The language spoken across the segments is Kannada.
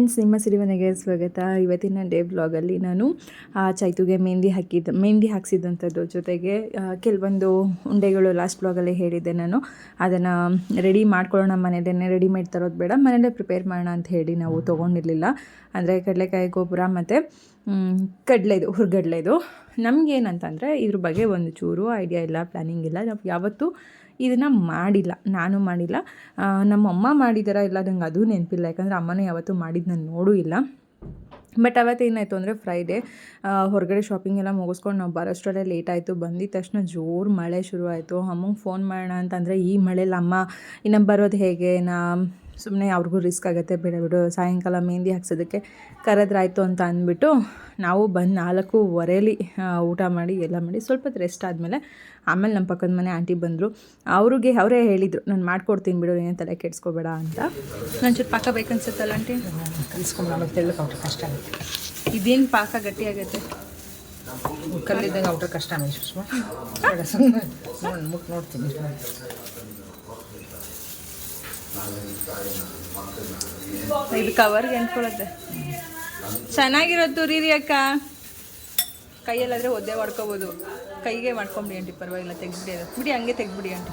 ಫ್ರೆಂಡ್ಸ್ ನಿಮ್ಮ ಸಿರಿಮನೆಗೆ ಸ್ವಾಗತ. ಇವತ್ತಿನ ಡೇ ಬ್ಲಾಗಲ್ಲಿ ನಾನು ಆ, ಚೈತುಗೆ ಮೆಹಂದಿ ಹಾಕಿದ್ದ ಮೆಹಂದಿ ಹಾಕ್ಸಿದ್ದಂಥದ್ದು ಜೊತೆಗೆ ಕೆಲವೊಂದು ಉಂಡೆಗಳು ಲಾಸ್ಟ್ ಬ್ಲಾಗಲ್ಲಿ ಹೇಳಿದ್ದೆ ನಾನು. ಅದನ್ನು ರೆಡಿ ಮಾಡ್ಕೊಳ್ಳೋಣ ಮನೇಲೇ ರೆಡಿಮೇಡ್ ತರೋದು ಬೇಡ ಮನೆಯಲ್ಲೇ ಪ್ರಿಪೇರ್ ಮಾಡೋಣ ಅಂತ ಹೇಳಿ ನಾವು ತೊಗೊಂಡಿರಲಿಲ್ಲ. ಅಂದರೆ ಕಡಲೆಕಾಯಿ ಗೊಬ್ಬರ ಮತ್ತು ಕಡಲೆದು ಹುರ್ಗಡ್ಲೆದು ನಮಗೇನಂತಂದರೆ ಇದ್ರ ಬಗ್ಗೆ ಒಂದು ಚೂರು ಐಡಿಯಾ ಇಲ್ಲ ಪ್ಲ್ಯಾನಿಂಗ್ ಇಲ್ಲ. ನಾವು ಯಾವತ್ತೂ ಇದನ್ನು ಮಾಡಿಲ್ಲ, ನಾನು ಮಾಡಿಲ್ಲ. ನಮ್ಮ ಅಮ್ಮ ಮಾಡಿದಾರ ಇಲ್ಲ ನಂಗೆ ಅದು ನೆನಪಿಲ್ಲ, ಯಾಕಂದರೆ ಅಮ್ಮನೇ ಯಾವತ್ತೂ ಮಾಡಿದ್ದು ನಾನು ನೋಡೂ ಇಲ್ಲ. ಬಟ್ ಅವತ್ತು ಏನಾಯಿತು ಅಂದರೆ ಫ್ರೈಡೇ ಹೊರಗಡೆ ಶಾಪಿಂಗ್ ಎಲ್ಲ ಮುಗಿಸ್ಕೊಂಡು ನಾವು ಬರೋಷ್ಟರಲ್ಲೇ ಲೇಟ್ ಆಯಿತು. ಬಂದಿದ್ದ ತಕ್ಷಣ ಜೋರು ಮಳೆ ಶುರುವಾಯಿತು. ಅಮ್ಮಂಗೆ ಫೋನ್ ಮಾಡೋಣ ಅಂತಂದರೆ, ಈ ಮಳೆಯಲ್ಲಿ ಅಮ್ಮ ಇನ್ನು ಬರೋದು ಹೇಗೆ? ನಾ ಸುಮ್ಮನೆ ಅವ್ರಿಗೂ ರಿಸ್ಕ್ ಆಗುತ್ತೆ, ಬೇಡ ಬಿಡು, ಸಾಯಂಕಾಲ ಮೆಹಂದಿ ಹಾಕ್ಸೋದಕ್ಕೆ ಕರೆದ್ರಾಯ್ತು ಅಂತ ಅಂದ್ಬಿಟ್ಟು ನಾವು ಬಂದು ನಾಲ್ಕೂವರೆಯಲ್ಲಿ ಊಟ ಮಾಡಿ, ಎಲ್ಲ ಮಾಡಿ ಸ್ವಲ್ಪ ರೆಸ್ಟ್ ಆದಮೇಲೆ ಆಮೇಲೆ ನಮ್ಮ ಪಕ್ಕದ ಮನೆ ಆಂಟಿ ಬಂದರು. ಅವ್ರಿಗೆ, ಅವರೇ ಹೇಳಿದರು, ನಾನು ಮಾಡ್ಕೊಡ್ತೀನಿ ಬಿಡು, ಏನು ತಲೆ ಕೆಡಿಸ್ಕೋಬೇಡ ಅಂತ. ನಾನು ಚೂರು ಪಾಕ ಬೇಕನ್ಸುತ್ತಲ್ಲ ಆಂಟಿ ಕಷ್ಟ ಆಗುತ್ತೆ ಇದೇನು ಪಾಕ ಗಟ್ಟಿಯಾಗೈತೆ ಕಲ್ಲಿದ್ದಂಗೆ ಔಟ್ರ್ ಕಷ್ಟ ಸುಷ್ಮಾ. ನೋಡ್ತೀನಿ. ಇದು ಕವರ್ಗೆ ಅಂದ್ಕೊಳ್ಳುತ್ತೆ ಚೆನ್ನಾಗಿರೋದು ರೀ ಅಕ್ಕ. ಕೈಯಲ್ಲಾದರೆ ಒದ್ದೆ ಮಾಡ್ಕೋಬೋದು. ಕೈಗೆ ಮಾಡ್ಕೊಂಬಿಡಿ ಅಂಟಿ ಪರವಾಗಿಲ್ಲ, ತೆಗ್ದ್ಬಿಡಿ ಅದು. ಬಿಡಿ, ಹಂಗೆ ತೆಗ್ದ್ಬಿಡಿ ಆಂಟಿ.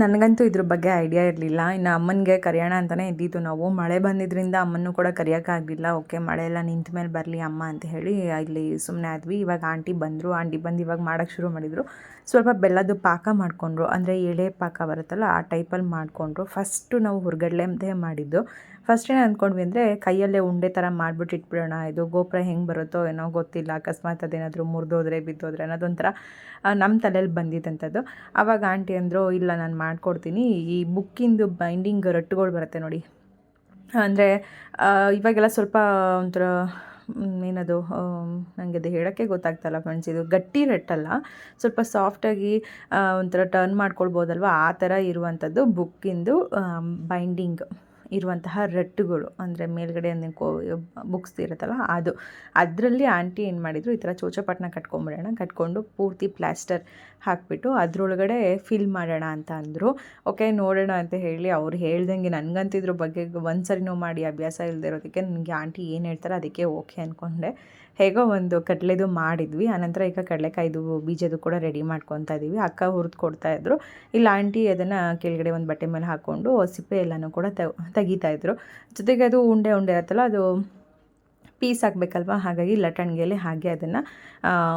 ನನಗಂತೂ ಇದ್ರ ಬಗ್ಗೆ ಐಡಿಯಾ ಇರಲಿಲ್ಲ. ಇನ್ನು ಅಮ್ಮನಿಗೆ ಕರೆಯೋಣ ಅಂತಲೇ ಇದ್ದಿದ್ದು ನಾವು. ಮಳೆ ಬಂದಿದ್ದರಿಂದ ಅಮ್ಮನೂ ಕೂಡ ಕರೆಯೋಕ್ಕಾಗಲಿಲ್ಲ. ಓಕೆ, ಮಳೆ ಎಲ್ಲ ನಿಂತ ಮೇಲೆ ಬರಲಿ ಅಮ್ಮ ಅಂತ ಹೇಳಿ ಇಲ್ಲಿ ಸುಮ್ಮನೆ ಆದ್ವಿ. ಇವಾಗ ಆಂಟಿ ಬಂದರು. ಆಂಟಿ ಬಂದು ಇವಾಗ ಮಾಡೋಕ್ಕೆ ಶುರು ಮಾಡಿದರು. ಸ್ವಲ್ಪ ಬೆಲ್ಲದ ಪಾಕ ಮಾಡಿಕೊಂಡ್ರು. ಅಂದರೆ ಎಳೆ ಪಾಕ ಬರುತ್ತಲ್ಲ, ಆ ಟೈಪಲ್ಲಿ ಮಾಡಿಕೊಂಡ್ರು. ಫಸ್ಟು ನಾವು ಹುರ್ಗಡ್ಲೆದೇ ಮಾಡಿದ್ದು. ಫಸ್ಟ್ ಏನು ಅಂದ್ಕೊಂಡ್ವಿ ಅಂದರೆ ಕೈಯಲ್ಲೇ ಉಂಡೆ ಥರ ಮಾಡಿಬಿಟ್ಟು ಇಟ್ಬಿಡೋಣ, ಇದು ಗೋಪುರ ಹೆಂಗೆ ಬರುತ್ತೋ ಏನೋ ಗೊತ್ತಿಲ್ಲ, ಅಕಸ್ಮಾತ್ ಅದೇನಾದರೂ ಮುರಿದೋದ್ರೆ, ಬಿದ್ದೋದ್ರೆ ಅನ್ನೋದೊಂಥರ ನಮ್ಮ ತಲೆಯಲ್ಲಿ ಬಂದಿದ್ದಂಥದ್ದು ಆವಾಗ ಆಂಟಿ ಅಂದರು, ಇಲ್ಲ ನಾನು ಮಾಡಿಕೊಡ್ತೀನಿ, ಈ ಬುಕ್ಕಿಂದು ಬೈಂಡಿಂಗ್ ರಟ್ಟುಗಳು ಬರುತ್ತೆ ನೋಡಿ. ಅಂದರೆ ಇವಾಗೆಲ್ಲ ಸ್ವಲ್ಪ ಒಂಥರ ಏನದು ನನಗೆ ಅದು ಹೇಳೋಕ್ಕೆ ಗೊತ್ತಾಗ್ತಲ್ಲ ಫ್ರೆಂಡ್ಸ್ ಇದು ಗಟ್ಟಿ ರಟ್ಟಲ್ಲ, ಸ್ವಲ್ಪ ಸಾಫ್ಟಾಗಿ ಒಂಥರ ಟರ್ನ್ ಮಾಡ್ಕೊಳ್ಬೋದಲ್ವ, ಆ ಥರ ಇರುವಂಥದ್ದು ಬುಕ್ಕಿಂದು ಬೈಂಡಿಂಗ್. ಇರುವಂತಹ ರಟ್ಟುಗಳು, ಅಂದರೆ ಮೇಲ್ಗಡೆ ಒಂದು ಕೋ ಬುಕ್ಸ್ ಇರುತ್ತಲ್ಲ ಅದು, ಅದರಲ್ಲಿ ಆಂಟಿ ಏನು ಮಾಡಿದರು, ಈ ಥರ ಚೋಚಪಟ್ನ ಕಟ್ಕೊಂಬಿಡೋಣ, ಕಟ್ಕೊಂಡು ಪೂರ್ತಿ ಪ್ಲಾಸ್ಟರ್ ಹಾಕಿಬಿಟ್ಟು ಅದರೊಳಗಡೆ ಫಿಲ್ ಮಾಡೋಣ ಅಂತ ಅಂದರು. ಓಕೆ ನೋಡೋಣ ಅಂತ ಹೇಳಿ ಅವ್ರು ಹೇಳ್ದಂಗೆ ನನಗಂತಿದ್ರ ಬಗ್ಗೆ ಒಂದು ಸರಿನೂ ಮಾಡಿ ಅಭ್ಯಾಸ ಇಲ್ಲದೆ ಇರೋದಕ್ಕೆ ನನಗೆ ಆಂಟಿ ಏನು ಹೇಳ್ತಾರೆ ಅದಕ್ಕೆ ಓಕೆ ಅಂದ್ಕೊಂಡೆ ಹೇಗೋ ಒಂದು ಕಡಲೆದು ಮಾಡಿದ್ವಿ. ಆನಂತರ ಈಗ ಕಡಲೆಕಾಯ್ದು ಬೀಜದ್ದು ಕೂಡ ರೆಡಿ ಮಾಡ್ಕೊತಾ ಇದ್ದೀವಿ ಅಕ್ಕ ಹುರಿದು ಕೊಡ್ತಾ ಇದ್ರು. ಇಲ್ಲ, ಆಂಟಿ ಅದನ್ನು ಕೆಳಗಡೆ ಒಂದು ಬಟ್ಟೆ ಮೇಲೆ ಹಾಕ್ಕೊಂಡು ಸಿಪ್ಪೆ ಎಲ್ಲನೂ ಕೂಡ ತೆಗೀತಾ ಇದ್ರು. ಜೊತೆಗೆ ಅದು ಉಂಡೆ ಉಂಡೆ ಇರುತ್ತಲ್ಲ, ಅದು ಪೀಸ್ ಹಾಕಬೇಕಲ್ವ? ಹಾಗಾಗಿ ಲಟಣಿಗೆಯಲ್ಲಿ ಹಾಗೆ ಅದನ್ನು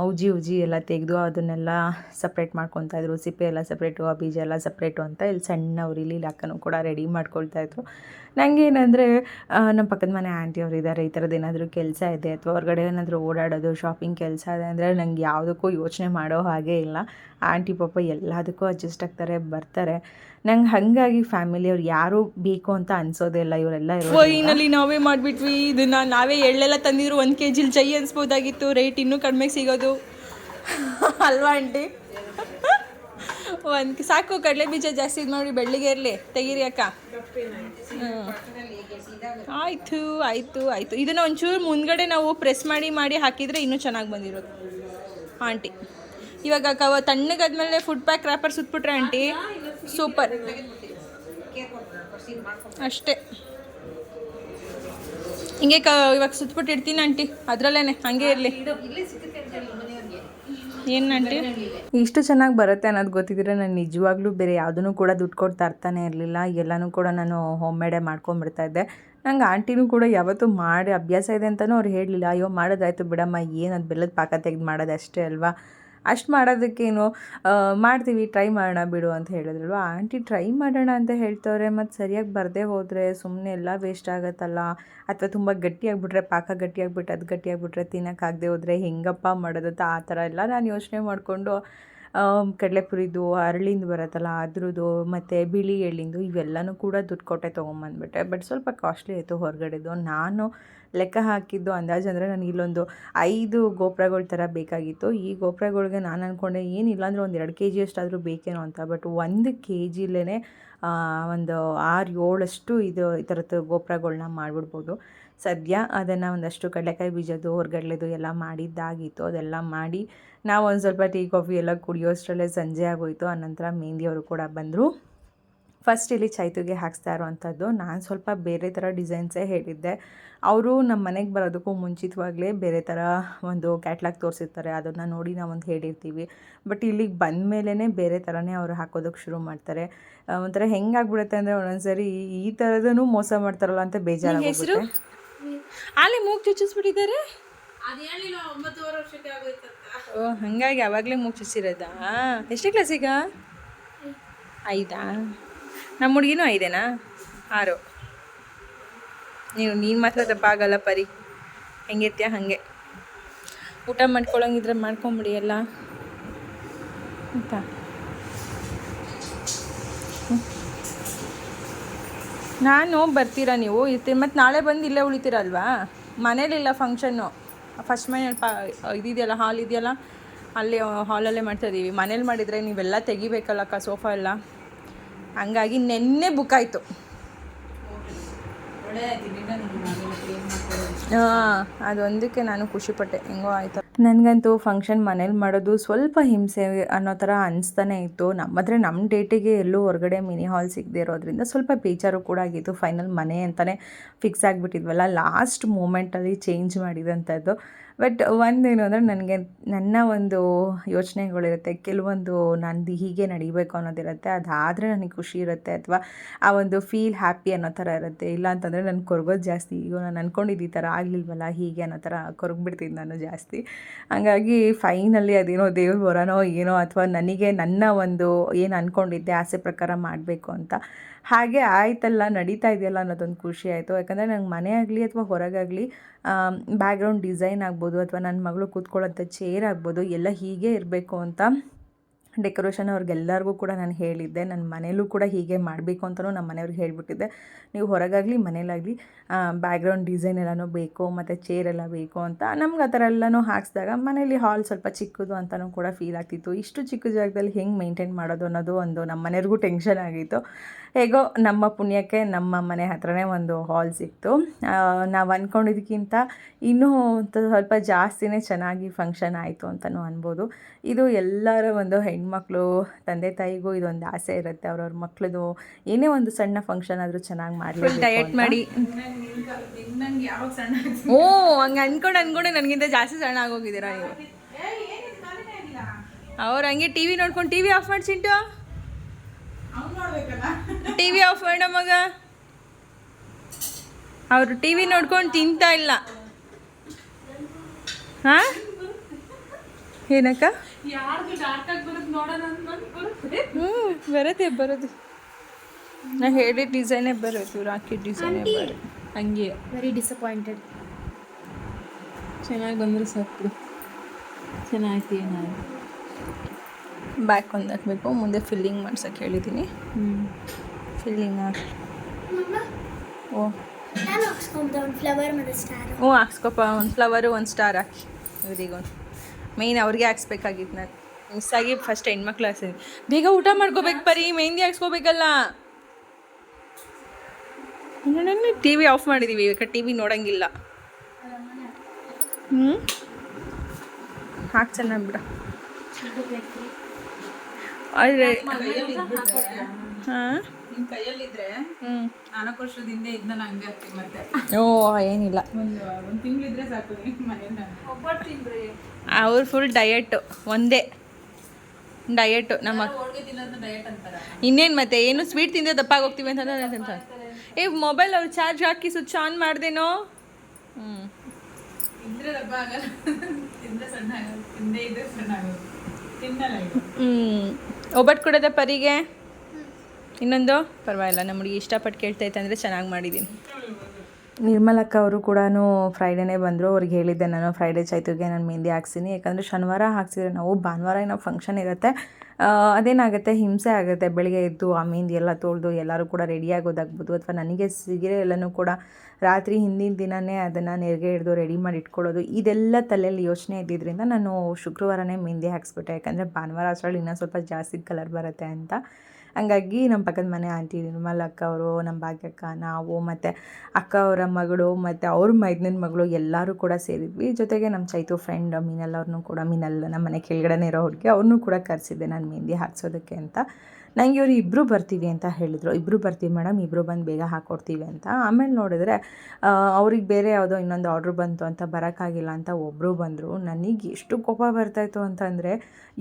ಉಜ್ಜಿ ಉಜ್ಜಿ ಎಲ್ಲ ತೆಗೆದು ಅದನ್ನೆಲ್ಲ ಸಪ್ರೇಟ್ ಮಾಡ್ಕೊತಾ ಇದ್ರು. ಸಿಪ್ಪೆ ಎಲ್ಲ ಸಪ್ರೇಟು ಆ, ಬೀಜ ಎಲ್ಲ ಸಪ್ರೇಟು ಅಂತ ಇಲ್ಲಿ ಸಣ್ಣ ಇಲ್ಲಿ ಅಕ್ಕನೂ ಕೂಡ ರೆಡಿ ಮಾಡ್ಕೊಳ್ತಾ ಇದ್ರು ನನಗೆ ಏನಂದರೆ ನಮ್ಮ ಪಕ್ಕದ ಮನೆ ಆಂಟಿ ಅವರು ಇದ್ದಾರೆ ಈ ಥರದ್ದು ಏನಾದರೂ ಕೆಲಸ ಇದೆ ಅಥವಾ ಹೊರಗಡೆ ಏನಾದರೂ ಓಡಾಡೋದು ಶಾಪಿಂಗ್ ಕೆಲಸ ಇದೆ ಅಂದರೆ ನಂಗೆ ಯಾವುದಕ್ಕೂ ಯೋಚನೆ ಮಾಡೋ ಹಾಗೆ ಇಲ್ಲ. ಆಂಟಿ ಪಾಪ ಎಲ್ಲದಕ್ಕೂ ಅಡ್ಜಸ್ಟ್ ಆಗ್ತಾರೆ ಬರ್ತಾರೆ. ನಂಗೆ ಹಾಗಾಗಿ ಫ್ಯಾಮಿಲಿಯವ್ರು ಯಾರೂ ಬೇಕು ಅಂತ ಅನ್ಸೋದೇ ಇಲ್ಲ ಇವರೆಲ್ಲ ಇರೋ ಫೈನಲಿ ನಾವೇ ಮಾಡಿಬಿಟ್ವಿ. ಇದನ್ನ ನಾವೇ ಎಳ್ಳೆಲ್ಲ ತಂದಿದ್ರು ಒಂದು ಕೆ ಜಿಲಿ ಜೈ ಅನ್ಸ್ಬೋದಾಗಿತ್ತು. ರೇಟ್ ಇನ್ನೂ ಕಡಿಮೆ ಸಿಗೋದು. ಅಲ್ವಾ ಆಂಟಿ? ಒಂದು ಸಾಕು, ಕಡಲೆ ಬೀಜ ಜಾಸ್ತಿ ಇದು ಮಾಡಿ ಬೆಳ್ಳಿಗೆ ಇರಲಿ. ತೆಗೀರಿ ಅಕ್ಕ. ಆಯಿತು, ಆಯ್ತು, ಆಯಿತು. ಇದನ್ನು ಒಂಚೂರು ಮುಂದ್ಗಡೆ ನಾವು ಪ್ರೆಸ್ ಮಾಡಿ ಮಾಡಿ ಹಾಕಿದರೆ ಇನ್ನೂ ಚೆನ್ನಾಗಿ ಬಂದಿರೋದು. ಆಂಟಿ. ಇವಾಗ ಕವ ತಣ್ಣಗಾದ್ಮೇಲೆ ಫುಡ್ ಪ್ಯಾಕ್ ರ್ಯಾಪರ್ ಸುತ್ಬಿಟ್ರೆ ಆಂಟಿ? ಸೂಪರ್. ಅಷ್ಟೇ. ಹಿಂಗೆ ಇವಾಗ ಸುತ್ಬಿಟ್ಟು ಇಡ್ತೀನಿ ಆಂಟಿ. ಅದರಲ್ಲೇ ಹಂಗೆ ಇರಲಿ. ಏನು ಆಂಟಿ? ಇಷ್ಟು ಚೆನ್ನಾಗಿ ಬರುತ್ತೆ ಅನ್ನೋದು ಗೊತ್ತಿದ್ರೆ ನಾನು ನಿಜವಾಗ್ಲೂ ಬೇರೆ ಯಾವುದನ್ನು ಕೂಡ ದುಡ್ಡು ಕೊಟ್ಟು ತರ್ತಾನೆ ಇರಲಿಲ್ಲ. ಎಲ್ಲನೂ ಕೂಡ ನಾನು ಹೋಮ್ ಮೇಡೇ ಮಾಡ್ಕೊಂಡ್ಬಿಡ್ತಾ ಇದ್ದೆ. ನಂಗೆ ಆಂಟಿನೂ ಕೂಡ ಯಾವತ್ತೂ ಮಾಡಿ ಅಭ್ಯಾಸ ಇದೆ ಅಂತಲೂ ಅವ್ರು ಹೇಳಲಿಲ್ಲ. ಅಯ್ಯೋ ಮಾಡೋದಾಯ್ತು ಬಿಡಮ್ಮ, ಏನು ಅದು ಬೆಲ್ಲದ ಪಾಕ ತೆಗೆದು ಮಾಡೋದು ಅಷ್ಟೇ ಅಲ್ವಾ? ಅಷ್ಟು ಮಾಡೋದಕ್ಕೇನು ಮಾಡ್ತೀವಿ ಟ್ರೈ ಮಾಡೋಣ ಬಿಡು ಅಂತ ಹೇಳಿದ್ರಲ್ವ? ಆಂಟಿ ಟ್ರೈ ಮಾಡೋಣ ಅಂತ ಹೇಳ್ತವ್ರೆ, ಮತ್ತು ಸರಿಯಾಗಿ ಬರದೇ ಹೋದರೆ ಸುಮ್ಮನೆ ಎಲ್ಲ ವೇಸ್ಟ್ ಆಗುತ್ತಲ್ಲ? ಅಥವಾ ತುಂಬ ಗಟ್ಟಿಯಾಗಿಬಿಟ್ರೆ, ಪಾಕ ಗಟ್ಟಿಯಾಗಿಬಿಟ್ಟು ಅದು ಗಟ್ಟಿಯಾಗಿಬಿಟ್ರೆ ತಿನ್ನೋಕ್ಕಾಗದೆ ಹೋದರೆ ಹೆಂಗಪ್ಪ ಮಾಡೋದಂತ ಆ ಥರ ಎಲ್ಲ ನಾನು ಯೋಚನೆ ಮಾಡಿಕೊಂಡು ಕಡಲೆಪುರಿದು, ಅರಳಿಂದು ಬರುತ್ತಲ್ಲ ಅದ್ರದ್ದು ಮತ್ತು ಬಿಳಿ ಎಳ್ಳಿಂದು, ಇವೆಲ್ಲನೂ ಕೂಡ ದುಡ್ಡು ಕೊಟ್ಟೆ ತೊಗೊಂಬಂದ್ಬಿಟ್ಟೆ. ಬಟ್ ಸ್ವಲ್ಪ ಕಾಸ್ಟ್ಲಿ ಆಯಿತು ಹೊರಗಡೆದು. ನಾನು ಲೆಕ್ಕ ಹಾಕಿದ್ದು ಅಂದಾಜು ಅಂದರೆ ನನಗೆ ಇಲ್ಲೊಂದು ಐದು ಗೋಪುರಗಳ ಥರ ಬೇಕಾಗಿತ್ತು. ಈ ಗೋಪುರಗಳಿಗೆ ನಾನು ಅಂದ್ಕೊಂಡೆ ಏನಿಲ್ಲ ಅಂದರೆ ಒಂದು ಎರಡು ಕೆ ಜಿ ಅಷ್ಟಾದರೂ ಬೇಕೇನೋ ಅಂತ. ಬಟ್ ಒಂದು ಕೆ ಜಿಲೇ ಒಂದು ಆರು ಏಳಷ್ಟು ಇದು ಈ ಥರದ್ದು ಗೋಪುರಗಳನ್ನ ಮಾಡಿಬಿಡ್ಬೋದು. ಸದ್ಯ ಅದನ್ನು ಒಂದಷ್ಟು ಕಡಲೆಕಾಯಿ ಬೀಜದ್ದು, ಹೊರಗಡ್ಲೆದು ಎಲ್ಲ ಮಾಡಿದ್ದಾಗಿತ್ತು. ಅದೆಲ್ಲ ಮಾಡಿ ನಾವು ಒಂದು ಸ್ವಲ್ಪ ಟೀ ಕಾಫಿ ಎಲ್ಲ ಕುಡಿಯೋಷ್ಟರಲ್ಲೇ ಸಂಜೆ ಆಗೋಯಿತು. ಆನಂತರ ಮೆಹಂದಿಯವರು ಕೂಡ ಬಂದರು. ಫಸ್ಟ್ ಇಲ್ಲಿ ಚೈತುಗೆ ಹಾಕ್ಸ್ತಾ ಇರೋವಂಥದ್ದು ನಾನು ಸ್ವಲ್ಪ ಬೇರೆ ಥರ ಡಿಸೈನ್ಸೇ ಹೇಳಿದ್ದೆ. ಅವರು ನಮ್ಮ ಮನೆಗೆ ಬರೋದಕ್ಕೂ ಮುಂಚಿತವಾಗಲೇ ಬೇರೆ ಥರ ಒಂದು ಕ್ಯಾಟ್ಲಾಗ್ ತೋರಿಸಿರ್ತಾರೆ. ಅದನ್ನು ನೋಡಿ ನಾವೊಂದು ಹೇಳಿರ್ತೀವಿ. ಬಟ್ ಇಲ್ಲಿಗೆ ಬಂದ ಮೇಲೇ ಬೇರೆ ಥರನೇ ಅವರು ಹಾಕೋದಕ್ಕೆ ಶುರು ಮಾಡ್ತಾರೆ. ಒಂಥರ ಹೆಂಗಾಗ್ಬಿಡುತ್ತೆ ಅಂದರೆ ಒಂದೊಂದ್ಸರಿ ಈ ಥರದೂ ಮೋಸ ಮಾಡ್ತಾರಲ್ಲ ಅಂತ ಬೇಜಾರಾಗೋಗುತ್ತೆ ಅಲ್ಲಿ ಮೂಗ್ ಚುಚ್ಚಿಸ್ಬಿಟ್ಟಿದ್ದಾರೆ. ಓ, ಹಂಗಾಗಿ ಅವಾಗಲೇ ಮೂಗ್ ಚುಚ್ಚಿರೋದಾ ಎಷ್ಟೇ ಈಗ? ಐದಾ? ನಮ್ಮ ಹುಡುಗಿನೂ ಐದೇನಾ? ಆರು. ನೀವು, ನೀನು ಮಾತ್ರ ತಪ್ಪಾಗಲ್ಲ ಪರಿ. ಹೆಂಗಿರ್ತೀಯ ಹಾಗೆ. ಊಟ ಮಾಡ್ಕೊಳಂಗಿದ್ರೆ ಮಾಡ್ಕೊಂಬಿಡಿ ಎಲ್ಲ. ಆಯ್ತಾ? ನಾನು ಬರ್ತೀರಾ ನೀವು? ಇರ್ತೀರಿ ಮತ್ತು ನಾಳೆ ಬಂದು ಇಲ್ಲೇ ಉಳಿತೀರಲ್ವಾ? ಮನೇಲಿಲ್ಲ ಫಂಕ್ಷನ್ನು ಫಸ್ಟ್ ಮನೆ ಪ, ಇದಿದೆಯಲ್ಲ ಹಾಲ್ ಇದೆಯಲ್ಲ, ಅಲ್ಲಿ ಹಾಲಲ್ಲೇ ಮಾಡ್ತಾಯಿದ್ದೀವಿ ಮನೇಲಿ ಮಾಡಿದರೆ ನೀವೆಲ್ಲ ತೆಗಿಬೇಕಲ್ಲಕ್ಕ ಸೋಫಾ ಎಲ್ಲ. ಹಂಗಾಗಿ ನೆನ್ನೆ ಬುಕ್ ಆಯಿತು. ಅದೊಂದಕ್ಕೆ ನಾನು ಖುಷಿಪಟ್ಟೆ. ಹೆಂಗೋ ಆಯ್ತು. ನನಗಂತೂ ಫಂಕ್ಷನ್ ಮನೇಲಿ ಮಾಡೋದು ಸ್ವಲ್ಪ ಹಿಂಸೆ ಅನ್ನೋ ಥರ ಅನಿಸ್ತಾನೆ ಇತ್ತು. ನಮ್ಮದ್ರೆ ನಮ್ಮ ಡೇಟಿಗೆ ಎಲ್ಲೂ ಹೊರಗಡೆ ಮಿನಿ ಹಾಲ್ ಸಿಗದೆ ಇರೋದ್ರಿಂದ ಸ್ವಲ್ಪ ಬೇಜಾರು ಕೂಡ ಆಗಿತ್ತು. ಫೈನಲ್ ಮನೆ ಅಂತಲೇ ಫಿಕ್ಸ್ ಆಗಿಬಿಟ್ಟಿದ್ವಲ್ಲ ಲಾಸ್ಟ್ ಮೂಮೆಂಟಲ್ಲಿ ಚೇಂಜ್ ಮಾಡಿದಂಥದ್ದು. ಬಟ್ ಒಂದೇನು ಅಂದರೆ ನನಗೆ ನನ್ನ ಒಂದು ಯೋಚನೆಗಳಿರುತ್ತೆ. ಕೆಲವೊಂದು ನಂದು ಹೀಗೆ ನಡಿಬೇಕು ಅನ್ನೋದಿರುತ್ತೆ. ಅದಾದರೆ ನನಗೆ ಖುಷಿ ಇರುತ್ತೆ ಅಥವಾ ಆ ಒಂದು ಫೀಲ್ ಹ್ಯಾಪಿ ಅನ್ನೋ ಥರ ಇರುತ್ತೆ. ಇಲ್ಲ ಅಂತಂದರೆ ನಾನು ಕೊರಗೋದು ಜಾಸ್ತಿ. ಈಗ ನಾನು ಅಂದ್ಕೊಂಡಿದ್ದು ಈ ಥರ ಆಗಲಿಲ್ವಲ್ಲ, ಹೀಗೆ ಅನ್ನೋ ಥರ ಕೊರಗ್ಬಿಡ್ತೀನಿ ನಾನು ಜಾಸ್ತಿ. ಹಾಗಾಗಿ ಫೈನಲಿ ಅದೇನೋ ದೇವ್ರ ಬರೋನೋ ಏನೋ ಅಥವಾ ನನಗೆ ನನ್ನ ಒಂದು ಏನು ಅಂದ್ಕೊಂಡಿದ್ದೆ ಆಸೆ ಪ್ರಕಾರ ಮಾಡಬೇಕು ಅಂತ ಹಾಗೆ ಆಯ್ತಲ್ಲ, ನಡೀತಾ ಇದೆಯಲ್ಲ ಅನ್ನೋದೊಂದು ಖುಷಿ ಆಯಿತು. ಯಾಕಂದರೆ ನಂಗೆ ಮನೆ ಆಗಲಿ ಅಥವಾ ಹೊರಗಾಗಲಿ ಬ್ಯಾಕ್ಗ್ರೌಂಡ್ ಡಿಸೈನ್ ಆಗ್ಬೋದು ಅಥವಾ ನನ್ನ ಮಗಳು ಕೂತ್ಕೊಳ್ಳೋಂಥ ಚೇರ್ ಆಗ್ಬೋದು, ಎಲ್ಲ ಹೀಗೆ ಇರಬೇಕು ಅಂತ ಡೆಕೋರೇಷನ್ ಅವ್ರಿಗೆಲ್ಲರಿಗೂ ಕೂಡ ನಾನು ಹೇಳಿದ್ದೆ. ನನ್ನ ಮನೇಲೂ ಕೂಡ ಹೀಗೆ ಮಾಡಬೇಕು ಅಂತಲೂ ನಮ್ಮ ಮನೆಯವ್ರಿಗೆ ಹೇಳಿಬಿಟ್ಟಿದ್ದೆ. ನೀವು ಹೊರಗಾಗಲಿ, ಮನೇಲಾಗಲಿ ಬ್ಯಾಕ್ಗ್ರೌಂಡ್ ಡಿಸೈನ್ ಎಲ್ಲನೂ ಬೇಕು, ಮತ್ತು ಚೇರ್ ಎಲ್ಲ ಬೇಕು ಅಂತ ನಮ್ಗೆ ಆ ಥರ ಎಲ್ಲನೂ ಹಾಕ್ಸಿದಾಗ ಮನೇಲಿ ಹಾಲ್ ಸ್ವಲ್ಪ ಚಿಕ್ಕದು ಅಂತಲೂ ಕೂಡ ಫೀಲ್ ಆಗ್ತಿತ್ತು. ಇಷ್ಟು ಚಿಕ್ಕ ಜಾಗದಲ್ಲಿ ಹೆಂಗೆ ಮೇಂಟೈನ್ ಮಾಡೋದು ಅನ್ನೋದು ಒಂದು ನಮ್ಮ ಮನೆಯವ್ರಿಗೂ ಟೆನ್ಷನ್ ಆಗಿತ್ತು. ಹೇಗೋ ನಮ್ಮ ಪುಣ್ಯಕ್ಕೆ ನಮ್ಮ ಮನೆ ಹತ್ರನೇ ಒಂದು ಹಾಲ್ ಸಿಕ್ತು. ನಾವು ಅಂದ್ಕೊಂಡಿದ್ದಕ್ಕಿಂತ ಇನ್ನೂ ಸ್ವಲ್ಪ ಜಾಸ್ತಿನೇ ಚೆನ್ನಾಗಿ ಫಂಕ್ಷನ್ ಆಯಿತು ಅಂತಲೂ ಅನ್ಬೋದು. ಇದು ಎಲ್ಲರ ಒಂದು ಹೆಣ್ಮಕ್ಳು ತಂದೆ ತಾಯಿಗೂ ಇದೊಂದು ಆಸೆ ಇರುತ್ತೆ. ಅವ್ರವ್ರ ಮಕ್ಳದು ಏನೇ ಒಂದು ಸಣ್ಣ ಫಂಕ್ಷನ್ ಆದರೂ ಚೆನ್ನಾಗಿ ಮಾಡಲಿ ಡಯಟ್ ಮಾಡಿ. ಓ ಹಂಗೆ ಅನ್ಕೊಂಡು ಅನ್ಕೊಂಡೆ ನನಗಿಂತ ಜಾಸ್ತಿ ಸಣ್ಣ ಆಗೋಗಿದ್ದೀರಾ ನೀವು? ಅವ್ರು ಹಂಗೆ ಟಿ ವಿ ನೋಡ್ಕೊಂಡು ಟಿ ವಿ ಆಫ್ ಮಾಡಿ ಚಿಂಟು. ಟಿ ವಿ ಆಫ್ ಮಾಡ ಮಗ. ಅವರು ಟಿ ವಿ ನೋಡ್ಕೊಂಡು ತಿಂತಾ ಇಲ್ಲ. ಹಾ? ಏನಕ್ಕ? ಹ್ಞೂ ಬರತ್ತೆ. ಬರೋದು ನಾ ಹೇಳಿದ ಡಿಸೈನೇ ಬರೋದು ರಾಕಿ ಡಿಸೈನೇ ಬರೋದು ಹಂಗೆ. ವೆರಿ ಡಿಸಪಾಯಿಂಟೆಡ್ ಚೆನ್ನಾಗಿ ಬಂದರೆ ಸಾಕು. ಚೆನ್ನಾಗಿ ಏನಾಯ್ತು ಬ್ಯಾಕ್ ಒಂದು ಹಾಕಬೇಕು ಮುಂದೆ ಫಿಲ್ಲಿಂಗ್ ಮಾಡ್ಸೋಕೆ ಹೇಳಿದ್ದೀನಿ ಹ್ಞೂ ಫಿಲ್ಲಿಂಗ್ ಹಾಕಿ ಓ. ಫ್ಲವರ್ ಹ್ಞೂ ಹಾಕ್ಸ್ಕೊಪ್ಪ ಒಂದು ಫ್ಲವರು ಒಂದು ಸ್ಟಾರ್ ಹಾಕಿ. ಇವರಿಗೊಂದು. ಮೇಯ್ನ್ ಅವ್ರಿಗೆ ಹಾಕ್ಸ್ಬೇಕಾಗಿತ್ತು ನಾನು. ಮಿಸ್ ಆಗಿ ಫಸ್ಟ್ ಹೆಣ್ಮಕ್ಳು ಹಾಕ್ಸಿದ್ವಿ. ಬೇಗ ಊಟ ಮಾಡ್ಕೋಬೇಕು ಪರಿ ಮೆಹಂದಿ ಹಾಕ್ಸ್ಕೋಬೇಕಲ್ಲ. ಟಿ ವಿ ಆಫ್ ಮಾಡಿದ್ದೀವಿ ಇವಾಗ ಟಿ ವಿ ನೋಡೋಂಗಿಲ್ಲ. ಹ್ಞೂ ಹಾಕಿ ಚೆನ್ನಾಗಿ ಬಿಡ ಆದರೆ ಹಾಂ? ಕೈಯಲ್ಲಿದ್ರೆ ನಾಲ್ಕು ವರ್ಷದ ಹಿಂದೆ ಮತ್ತೆ. ಓ ಏನಿಲ್ಲ. ಒಂದು ಒಂದು ತಿಂಗಳಿದ್ರೆ ಸಾಕು ಮನೆಯಿಂದ ಅವ್ರು ಫುಲ್ ಡಯಟ್ ಒಂದೇ. ಡಯಟ್ ನಮ್ಮ ಇನ್ನೇನು ಮತ್ತೆ? ಏನು ಸ್ವೀಟ್ ತಿಂದ್ರೆ ದಪ್ಪಾಗಿ ಹೋಗ್ತೀವಿ ಅಂತ ಅಂತ ಏ ಮೊಬೈಲ್ ಅವ್ರು ಚಾರ್ಜ್ ಹಾಕಿ ಸ್ವಿಚ್ ಆನ್ ಮಾಡ್ದೇನೋ? ಹ್ಞೂ ಇದ್ರೆ ದಪ್ಪ ಆಗಲ್ಲ. ತಿಂದ್ರೆ ಸಣ್ಣ ಆಗೋದು ತಿಂದೇ ಇದ್ರೆ ಸಣ್ಣ ಆಗೋದು ತಿನ್ನಲ್ಲ ಇದು ಹ್ಞೂ ಒಬ್ಬಟ್ಟು ಕೊಡೋದ ಪರಿಗೆ? ಇನ್ನೊಂದು? ಪರವಾಗಿಲ್ಲ, ನಮಗೆ ಇಷ್ಟಪಟ್ಟು ಕೇಳ್ತೈತೆ ಅಂದರೆ ಚೆನ್ನಾಗಿ ಮಾಡಿದ್ದೀನಿ ನಿರ್ಮಲಕ್ಕ ಅವರು ಕೂಡ ಫ್ರೈಡೇನೇ ಬಂದರು. ಅವ್ರಿಗೆ ಹೇಳಿದ್ದೆ, ನಾನು ಫ್ರೈಡೇ ಚೈತುಗೆ ನಾನು ಮೆಹಂದಿ ಹಾಕ್ಸಿನಿ. ಯಾಕಂದರೆ ಶನಿವಾರ ಹಾಕ್ಸಿದ್ರೆ ನಾವು ಭಾನುವಾರ ಏನೋ ಫಂಕ್ಷನ್ ಇರುತ್ತೆ. ಅದೇನಾಗುತ್ತೆ? ಹಿಂಸೆ ಆಗುತ್ತೆ. ಬೆಳಿಗ್ಗೆ ಎದ್ದು ಆ ಮೆಹಂದಿ ಎಲ್ಲ ತೊಳೆದು ಎಲ್ಲರೂ ಕೂಡ ರೆಡಿ ಆಗೋದಾಗ್ಬೋದು. ಅಥವಾ ನನಗೆ ಸೀರೆ ಎಲ್ಲನೂ ಕೂಡ ರಾತ್ರಿ ಹಿಂದಿನ ದಿನವೇ ಅದನ್ನು ನೆರಿಗೆ ಹಿಡಿದು ರೆಡಿ ಮಾಡಿ ಇಟ್ಕೊಳ್ಳೋದು, ಇದೆಲ್ಲ ತಲೆಯಲ್ಲಿ ಯೋಚನೆ ಇದ್ದಿದ್ದರಿಂದ ನಾನು ಶುಕ್ರವಾರನೇ ಮೆಹಂದಿ ಹಾಕ್ಸ್ಬಿಟ್ಟೆ. ಯಾಕಂದರೆ ಭಾನುವಾರ ಅಷ್ಟರಲ್ಲಿ ಇನ್ನೂ ಸ್ವಲ್ಪ ಜಾಸ್ತಿ ಕಲರ್ ಬರುತ್ತೆ ಅಂತ. ಹಂಗಾಗಿ ನಮ್ಮ ಪಕ್ಕದ ಮನೆ ಆಂಟಿ ನಿರ್ಮಲ ಅಕ್ಕ ಅವರು ನಮ್ಮ ಭಾಗ್ಯಕ್ಕ ನಾವು ಮತ್ತು ಅಕ್ಕ ಅವರ ಮಗಳು ಮತ್ತು ಅವ್ರ ಮೈದನ ಮಗಳು ಎಲ್ಲರೂ ಕೂಡ ಸೇರಿದ್ವಿ. ಜೊತೆಗೆ ನಮ್ಮ ಚೈತು ಫ್ರೆಂಡ್ ಮೀನಲ್ ಅವ್ರನ್ನೂ ಕೂಡ ಮೀನಲ್ ನಮ್ಮ ಮನೆ ಕೆಳಗಡೆನೇ ಇರೋ ಹುಡುಗಿ ಅವ್ರನ್ನೂ ಕೂಡ ಕರೆಸಿದ್ದೆ ನಾನು ಮೆಹಂದಿ ಹಾಕ್ಸೋದಕ್ಕೆ ಅಂತ. ನನಗೆ ಇವರು ಇಬ್ಬರು ಬರ್ತೀವಿ ಅಂತ ಹೇಳಿದರು. ಇಬ್ಬರು ಬರ್ತೀವಿ ಮೇಡಮ್ ಇಬ್ಬರು ಬಂದು ಬೇಗ ಹಾಕ್ಕೊಡ್ತೀವಿ ಅಂತ. ಆಮೇಲೆ ನೋಡಿದ್ರೆ ಅವ್ರಿಗೆ ಬೇರೆ ಯಾವುದೋ ಇನ್ನೊಂದು ಆರ್ಡ್ರ್ ಬಂತು ಅಂತ ಬರೋಕ್ಕಾಗಿಲ್ಲ ಅಂತ ಒಬ್ಬರು ಬಂದರು. ನನಗೆ ಎಷ್ಟು ಕೋಪ ಬರ್ತಾಯಿತ್ತು ಅಂತಂದರೆ,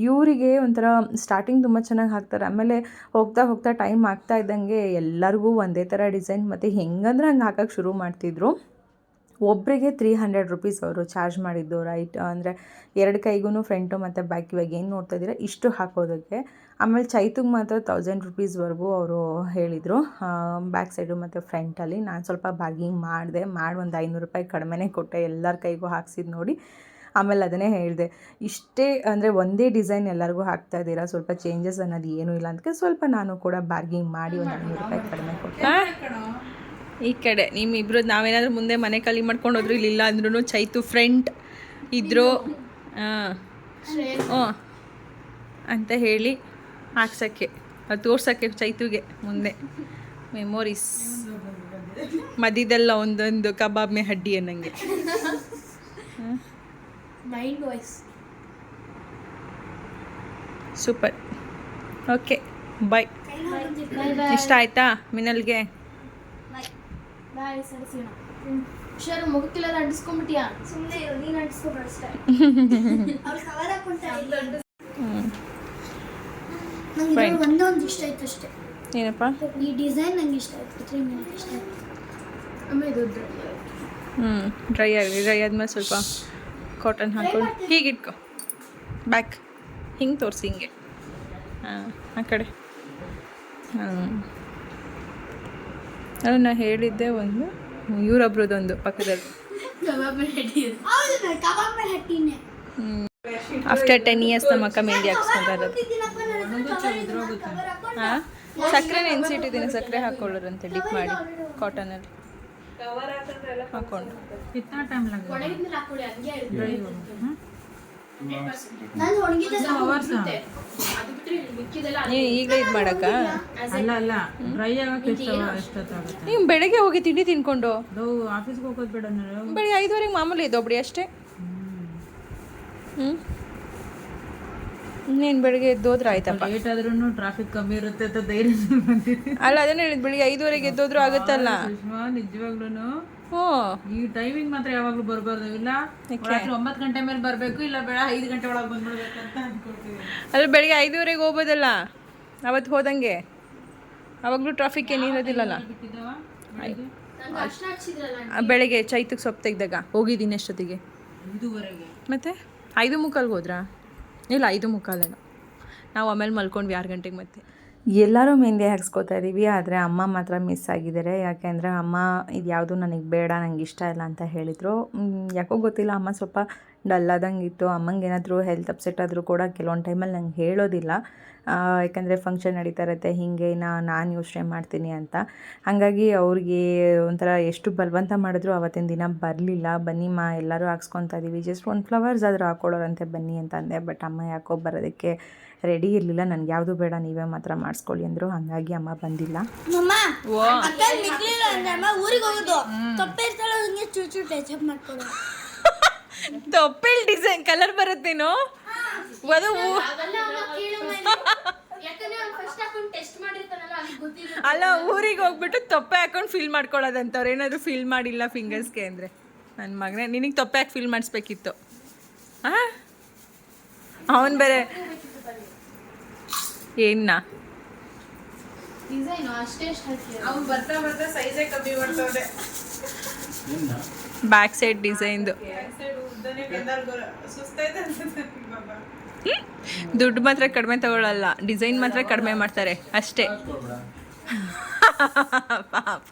ಇವರಿಗೆ ಒಂಥರ ಸ್ಟಾರ್ಟಿಂಗ್ ತುಂಬ ಚೆನ್ನಾಗಿ ಹಾಕ್ತಾರೆ. ಆಮೇಲೆ ಹೋಗ್ತಾ ಹೋಗ್ತಾ ಟೈಮ್ ಆಗ್ತಾ ಇದ್ದಂಗೆ ಎಲ್ಲರಿಗೂ ಒಂದೇ ಥರ ಡಿಸೈನ್ ಮತ್ತು ಹೆಂಗಂದ್ರೆ ಹಂಗೆ ಹಾಕೋಕ್ಕೆ ಶುರು ಮಾಡ್ತಿದ್ರು. ಒಬ್ಬರಿಗೆ ತ್ರೀ ಹಂಡ್ರೆಡ್ ರುಪೀಸ್ ಅವರು ಚಾರ್ಜ್ ಮಾಡಿದ್ದು ರೈಟ್ ಅಂದರೆ ಎರಡು ಕೈಗೂ ಫ್ರಂಟು ಮತ್ತು ಬ್ಯಾಕ್ ಇವಾಗ ಏನು ನೋಡ್ತಾ ಇದ್ದೀರಾ? ಇಷ್ಟು ಹಾಕೋದಕ್ಕೆ. ಆಮೇಲೆ ಚೈತುಗೆ ಮಾತ್ರ ತೌಸಂಡ್ ರುಪೀಸ್ವರೆಗೂ ಅವರು ಹೇಳಿದರು. ಬ್ಯಾಕ್ ಸೈಡು ಮತ್ತು ಫ್ರಂಟಲ್ಲಿ ನಾನು ಸ್ವಲ್ಪ ಬಾರ್ಗಿಂಗ್ ಮಾಡಿದೆ. ಮಾಡಿ ಒಂದು ಐನೂರು ರೂಪಾಯಿ ಕಡಿಮೆನೇ ಕೊಟ್ಟೆ. ಎಲ್ಲರ ಕೈಗೂ ಹಾಕ್ಸಿದ್ದು ನೋಡಿ. ಆಮೇಲೆ ಅದನ್ನೇ ಹೇಳಿದೆ. ಇಷ್ಟೇ ಅಂದರೆ ಒಂದೇ ಡಿಸೈನ್ ಎಲ್ಲರಿಗೂ ಹಾಕ್ತಾ ಇದ್ದೀರಾ? ಸ್ವಲ್ಪ ಚೇಂಜಸ್ ಅನ್ನೋದು ಏನೂ ಇಲ್ಲ ಅಂತ ಸ್ವಲ್ಪ ನಾನು ಕೂಡ ಬಾರ್ಗಿಂಗ್ ಮಾಡಿ ಒಂದು ಐನೂರು ರೂಪಾಯಿ ಕಡಿಮೆ ಕೊಟ್ಟೆ. ಈ ಕಡೆ ನಿಮ್ಮಿಬ್ರು ನಾವೇನಾದ್ರೂ ಮುಂದೆ ಮನೆ ಖಾಲಿ ಮಾಡ್ಕೊಂಡು ಹೋದ್ರು ಇಲ್ಲಿಲ್ಲ ಅಂದ್ರೂ ಚೈತು ಫ್ರೆಂಡ್ ಇದ್ರು. ಹಾಂ ಅಂತ ಹೇಳಿ ಹಾಕ್ಸೋಕ್ಕೆ ಅದು ತೋರ್ಸೋಕ್ಕೆ ಚೈತುಗೆ ಮುಂದೆ. ಮೆಮೊರೀಸ್ ಮದಿದೆಲ್ಲ ಒಂದೊಂದು ಕಬಾಬ್ ಮೇ ಹಡ್ಡಿ ಅನ್ನಂಗೆ. ಸೂಪರ್. ಓಕೆ ಬೈ ಬಾಯ್ ಇಷ್ಟ ಆಯ್ತಾ ಮಿನಲ್ಗೆ? ಬಾಯ್ ಸರಿಸಿಣ ಹುಷಾರು ಮುಖಕ್ಕೆಲ್ಲ ಅಂಟಿಸ್ಕೊಂಡ್ಬಿಟ್ಟಿಯಾ ಸುಮ್ಮನೆ ಇರು ನೀನು ಅಂಟಿಸ್ಕೊಬೇಡ ಅಷ್ಟೇ. ಅವ್ರು ಕವರ್ ಹಾಕೊಂತಾರೆ ನಂಗೆ Fine. ಒಂದೇ ಒಂದು ಇಷ್ಟ ಆಯ್ತು ಅಷ್ಟೇ. ಏನಪ್ಪ? ಈ ಡಿಸೈನ್ ನಂಗೆ ಇಷ್ಟ ಆಯ್ತು ತ್ರೀ ನಂಗೆ ಇಷ್ಟ ಆಯ್ತು. ಆಮೇಲೆ ಇದು ಹ್ಞೂ ಡ್ರೈ ಆಗಲಿ ಡ್ರೈ ಆದ್ಮೇಲೆ ಸ್ವಲ್ಪ ಕಾಟನ್ ಹಾಕೊಂಡು ಹೀಗೆ ಇಟ್ಕೊ. ಬ್ಯಾಕ್ ಹಿಂಗೆ ತೋರಿಸಿ ಹಿಂಗೆ. ಹಾಂ ಆ ಕಡೆ. ಹಾಂ ಅದು ನಾನು ಹೇಳಿದ್ದೆ ಒಂದು ಇವರೊಬ್ರದೊಂದು ಪಕ್ಕದಲ್ಲಿ. ಆಫ್ಟರ್ ಟೆನ್ ಇಯರ್ಸ್ ನಮ್ಮ ಅಕ್ಕ ಮೆಹಂದಿ ಹಾಕ್ಸ್ಕೊಂತ ಇರೋದು? ಹಾಂ? ಸಕ್ಕರೆ ನೆನೆಸಿಟ್ಟಿದ್ದೀನಿ ಸಕ್ಕರೆ ಹಾಕೊಳ್ಳೋರಂತೆ ಡಿಪ್ ಮಾಡಿ ಕಾಟನಲ್ಲಿ ಹಾಕೊಂಡು. ಈಗಲೇ ಇದು ಮಾಡಕ್ಕ? ಅಲ್ಲ ಅಲ್ಲ. ಡ್ರೈ ಆಗಕ್ಕೆ ಎಷ್ಟೊತ್ತಾಗುತ್ತೆ? ನೀವು ಬೆಳಗ್ಗೆ ಹೋಗಿ ತಿಂಡಿ ತಿನ್ಕೊಂಡು? ಆಫೀಸ್ಗೆ ಹೋಗೋದು ಬೇಡ ಬೆಳಗ್ಗೆ ಐದುವರೆಗೆ ಮಾಮೂಲಿ ಎದ್ದೊಬ್ಡಿ ಅಷ್ಟೇ. ಹ್ಞೂ ಇನ್ನೇನು ಬೆಳಿಗ್ಗೆ ಎದ್ದೋದ್ರೆ ಆಯ್ತಪ್ಪ. ಲೇಟ್ ಆದ್ರೂ ಟ್ರಾಫಿಕ್ ಕಮ್ಮಿ ಇರುತ್ತೆ ಅಂತ ಧೈರ್ಯ ಅಲ್ಲ ಅದನ್ನೇ ಹೇಳಿದ್ ಬೆಳಿಗ್ಗೆ ಐದುವರೆಗೆ ಎದ್ದೋದ್ರೂ ಆಗುತ್ತಲ್ಲ? ನಿಜವಾಗ್ಲೂ ಹ್ಞೂ ಈ ಟೈಮಿಂಗ್ ಮಾತ್ರ ಯಾವಾಗ್ಲೂ ಬರಬಾರ್ದು. ಇಲ್ಲ ರಾತ್ರಿ ಒಂಬತ್ತು ಗಂಟೆ ಮೇಲೆ ಬರಬೇಕು ಇಲ್ಲ ಬೇಡ ಐದು ಗಂಟೆ ಒಳಗೆ ಬಂದ್ಬಿಡ್ಬೇಕು ಅಂತ ಅನ್ಕೊಳ್ತೀವಿ. ಅಲ್ಲ ಬೆಳಿಗ್ಗೆ ಐದುವರೆಗೆ ಹೋಗ್ಬೋದಲ್ಲ? ಅವತ್ತು ಹೋದಂಗೆ. ಅವಾಗಲೂ ಟ್ರಾಫಿಕ್ ಏನು ಇರೋದಿಲ್ಲಲ್ಲ? ಬೆಳಿಗ್ಗೆ? ಚೈತಕ್ಕೆ ಸೊಪ್ಪು ತೆಗ್ದಾಗ. ಹೋಗಿದ್ದೀನಿ ಅಷ್ಟೊತ್ತಿಗೆ ಐದುವರೆಗೆ. ಮತ್ತೆ? ಐದು ಮುಕ್ಕಾಲ್ಗೆ ಹೋದ್ರಾ? ಇಲ್ಲ ಐದು ಮುಕ್ಕಾಲೇನೋ ನಾವು ಆಮೇಲೆ ಮಲ್ಕೊಂಡ್ವಿ ಆರು ಗಂಟೆಗೆ ಮತ್ತೆ. ಎಲ್ಲರೂ ಮೆಹಂದಿ ಹಾಕ್ಸ್ಕೊತಾ ಇದ್ದೀವಿ ಆದರೆ ಅಮ್ಮ ಮಾತ್ರ ಮಿಸ್ ಆಗಿದ್ದಾರೆ. ಯಾಕೆಂದರೆ ಅಮ್ಮ ಇದು ಯಾವುದು ನನಗೆ ಬೇಡ, ನಂಗೆ ಇಷ್ಟ ಇಲ್ಲ ಅಂತ ಹೇಳಿದರು. ಯಾಕೋ ಗೊತ್ತಿಲ್ಲ, ಅಮ್ಮ ಸ್ವಲ್ಪ ಡಲ್ ಆದಂಗೆ ಇತ್ತು ಅಮ್ಮಂಗೆ ಏನಾದರೂ ಹೆಲ್ತ್ ಅಪ್ಸೆಟ್ ಆದರೂ ಕೂಡ ಕೆಲವೊಂದು ಟೈಮಲ್ಲಿ ನಂಗೆ ಹೇಳೋದಿಲ್ಲ. ಯಾಕಂದರೆ ಫಂಕ್ಷನ್ ನಡೀತಾ ಇರುತ್ತೆ, ಹೀಗೆ ನಾನು ಯೋಚನೆ ಮಾಡ್ತೀನಿ ಅಂತ. ಹಾಗಾಗಿ ಅವ್ರಿಗೆ ಒಂಥರ ಎಷ್ಟು ಬಲವಂತ ಮಾಡಿದ್ರು ಅವತ್ತಿನ ದಿನ ಬರಲಿಲ್ಲ. ಬನ್ನಿ ಮಾ, ಎಲ್ಲರೂ ಹಾಕ್ಸ್ಕೊತಾ ಇದ್ದೀವಿ ಜಸ್ಟ್ ಒಂದು ಫ್ಲವರ್ಸ್ ಆದರೂ ಹಾಕ್ಕೊಳ್ಳೋರಂತೆ ಬನ್ನಿ ಅಂತ ಅಂದೆ. ಬಟ್ ಅಮ್ಮ ಯಾಕೋ ಬರೋದಕ್ಕೆ ರೆಡಿ ಇರಲಿಲ್ಲ. ನನಗೆ ಯಾವುದು ಬೇಡ ನೀವೇ ಮಾತ್ರ ಮಾಡಿಸ್ಕೊಳ್ಳಿ ಅಂದರು. ಹಾಗಾಗಿ ಅಮ್ಮ ಬಂದಿಲ್ಲ. ಮಮ್ಮ ಓ. ಅಕ್ಕ ಮಿಕ್ಲಿಲ್ಲ ಅಮ್ಮ ಊರಿಗೆ ಹೋಗೋದು. ತಪ್ಪೆ ಇರ್ತಾಳೆ ಹಂಗೆ ಚೂರು ಚೂರು ಟಚ್ ಮಾಡ್ಕೊಡು ತೊಪ್ಪೆಲ್ ಡಿಸೈನ್ ಕಲರ್ ಬರುತ್ತೇನೋ ಅದು ಅಲ್ಲ ಊರಿಗೆ ಹೋಗ್ಬಿಟ್ಟು ತೊಪ್ಪೆ ಹಾಕೊಂಡು ಫಿಲ್ ಮಾಡ್ಕೊಳ್ಳೋದಂತವ್ರು. ಏನಾದರೂ ಫಿಲ್ ಮಾಡಿಲ್ಲ ಫಿಂಗರ್ಸ್ಗೆ ಅಂದರೆ. ನನ್ನ ಮಗನೇ ನಿನಗೆ ತೊಪ್ಪೆ ಹಾಕಿ ಫಿಲ್ ಮಾಡಿಸ್ಬೇಕಿತ್ತು. ಹಾಂ ಅವನು ಬೇರೆ ಏನ್ನ ಡಿಸೈನು ಅಷ್ಟೇ ಅಷ್ಟು ಹಾಕಿ ಅವ್ನು ಬರ್ತಾ ಬರ್ತಾ ಸೈಜೇ ಕಮ್ಮಿ ಮಾಡ್ತಾವ್ರೆ ಬ್ಯಾಕ್ ಸೈಡ್ ಡಿಸೈನ್ದು ದುಡ್ಡು ಮಾತ್ರ ಕಡಿಮೆ ತಗೊಳ್ಳಲ್ಲ ಡಿಸೈನ್ ಮಾತ್ರ ಕಡಿಮೆ ಮಾಡ್ತಾರೆ. ಅಷ್ಟೇ. ಪಾಪ.